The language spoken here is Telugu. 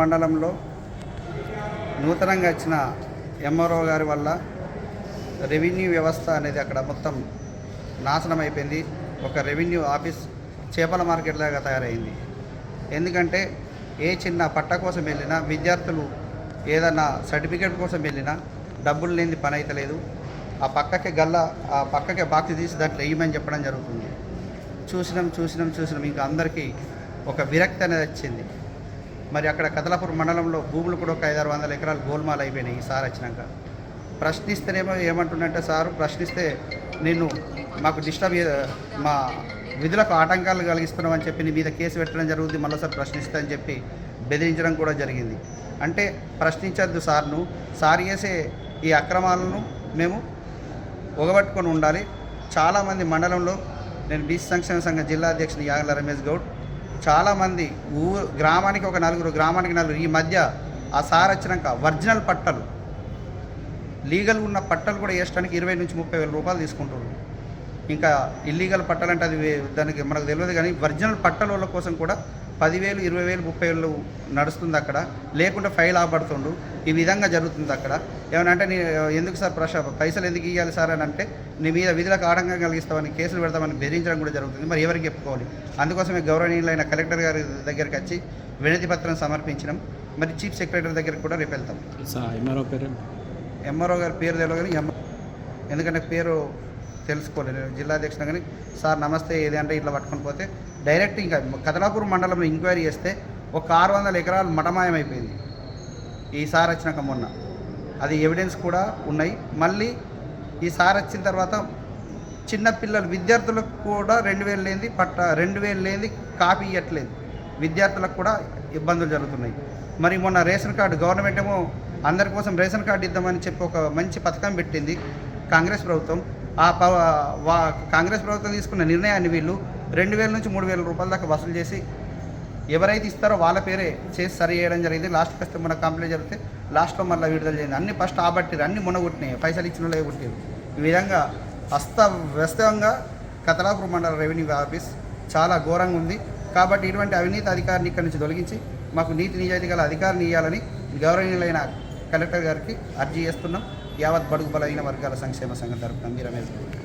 మండలంలో నూతనంగా వచ్చిన ఎంఆర్ఓ గారి వల్ల రెవెన్యూ వ్యవస్థ అనేది అక్కడ మొత్తం నాశనం అయిపోయింది. ఒక రెవెన్యూ ఆఫీస్ చేపల మార్కెట్ లాగా తయారైంది. ఎందుకంటే ఏ చిన్న పట్ట కోసం వెళ్ళినా విద్యార్థులు ఏదన్నా సర్టిఫికేట్ కోసం వెళ్ళినా డబ్బులు లేని పని అయితలేదు ఆ పక్కకి గల్ల ఆ పక్కకి బాక్స్ తీసి దాంట్లో వేయమని చెప్పడం జరుగుతుంది. చూసినాం చూసినాం చూసినాం. ఇంకా అందరికీ ఒక విరక్తి అనేది వచ్చింది. మరి అక్కడ కదలాపూర్ మండలంలో భూములు కూడా ఒక ఐదారు వందల ఎకరాలు గోల్మాల్ అయిపోయినాయి ఈసారి వచ్చినాక. ప్రశ్నిస్తేనేమో ఏమంటుండంటే సారు ప్రశ్నిస్తే నేను మాకు డిస్టర్బ్ మా విధులకు ఆటంకాలు కలిగిస్తున్నామని చెప్పి నీ మీద కేసు పెట్టడం జరుగుతుంది మళ్ళీసారి ప్రశ్నిస్తా అని చెప్పి బెదిరించడం కూడా జరిగింది. అంటే ప్రశ్నించద్దు సార్ను. సార్ చేసే ఈ అక్రమాలను మేము ఒగబట్టుకొని ఉండాలి. చాలామంది మండలంలో నేను బీసీ సంక్షేమ సంఘం జిల్లా అధ్యక్షుని యాగల రమేష్ గౌడ్ చాలామంది ఊ గ్రామానికి ఒక నలుగురు గ్రామానికి నలుగురు ఈ మధ్య ఆ సార్ వచ్చినాక ఒరిజినల్ పట్టలు. లీగల్ ఉన్న పట్టలు కూడా వేసడానికి ఇరవై నుంచి ముప్పై వేల రూపాయలు తీసుకుంటారు ఇంకా ఇల్లీగల్ పట్టాలంటే అది వే- దానికి మనకు తెలియదు కానీ ఒరిజినల్ పట్టల వాళ్ళ కోసం కూడా పదివేలు ఇరవై వేలు ముప్పై వేలు నడుస్తుంది అక్కడ. లేకుంటే ఫైల్ ఆపడుతుండు ఈ విధంగా జరుగుతుంది అక్కడ. ఏమనంటే నీ ఎందుకు సార్ ప్రశ పైసలు ఎందుకు ఇవ్వాలి సార్ అని అంటే నీ మీద విధులకు ఆటంకం కలిగిస్తామని కేసులు పెడతామని బెదిరించడం కూడా జరుగుతుంది. మరి ఎవరికి చెప్పుకోవాలి? అందుకోసమే గౌరవనీయులైన కలెక్టర్ గారి దగ్గరికి వచ్చి వినతి పత్రం సమర్పించినాం. మరి చీఫ్ సెక్రటరీ దగ్గరికి కూడా రేపు వెళ్తాం. ఎంఆర్ఓ పేరు? ఎంఆర్ఓ గారి పేరు తెలియదు కానీ ఎందుకంటే పేరు తెలుసుకోలేదు. జిల్లాధ్యక్షుడు జిల్లా అధ్యక్షుడు కానీ సార్ నమస్తే ఏది అంటే ఇట్లా పట్టుకొని పోతే డైరెక్ట్ ఇంకా కదలాపూర్ మండలంలో ఎంక్వైరీ చేస్తే ఒక ఆరు వందల ఎకరాలు మటమాయం అయిపోయింది ఈసారి వచ్చినాక మొన్న. అది ఎవిడెన్స్ కూడా ఉన్నాయి. మళ్ళీ ఈసారి వచ్చిన తర్వాత చిన్నపిల్లలు విద్యార్థులకు కూడా రెండు వేలు లేనిది పట్ట రెండు వేలు లేనిది కాపీ ఇవ్వట్లేదు విద్యార్థులకు కూడా ఇబ్బందులు జరుగుతున్నాయి. మరి మొన్న రేషన్ కార్డు గవర్నమెంట్ ఏమో అందరి కోసం రేషన్ కార్డు ఇద్దామని చెప్పి ఒక మంచి పథకం పెట్టింది కాంగ్రెస్ ప్రభుత్వం. ఆ ప వా కాంగ్రెస్ ప్రభుత్వం తీసుకున్న నిర్ణయాన్ని వీళ్ళు రెండు వేల నుంచి మూడు వేల రూపాయల దాకా వసూలు చేసి ఎవరైతే ఇస్తారో వాళ్ళ పేరే చేసి సరి చేయడం జరిగింది. లాస్ట్ ఫస్ట్ మన కంప్లైంట్ జరిగితే లాస్ట్లో మళ్ళీ విడుదల చేయండి. అన్ని ఫస్ట్ ఆబట్టిరు అన్ని మునగొట్టినాయి పైసలు ఇచ్చిన వాళ్ళే కొట్టారు ఈ విధంగా అస్త వ్యస్తంగా కతలాపురం మండల రెవెన్యూ ఆఫీస్ చాలా ఘోరంగా ఉంది. కాబట్టి ఇటువంటి అవినీతి అధికారిని ఇక్కడి నుంచి తొలగించి మాకు నీతి నిజాయితీ గల అధికారిని ఇవ్వాలని గౌరవనీయులైన కలెక్టర్ గారికి అర్జీ చేస్తున్నాం. యావత్ బడుగు బలైన వర్గాల సంక్షేమ సంఘం తరఫున మీ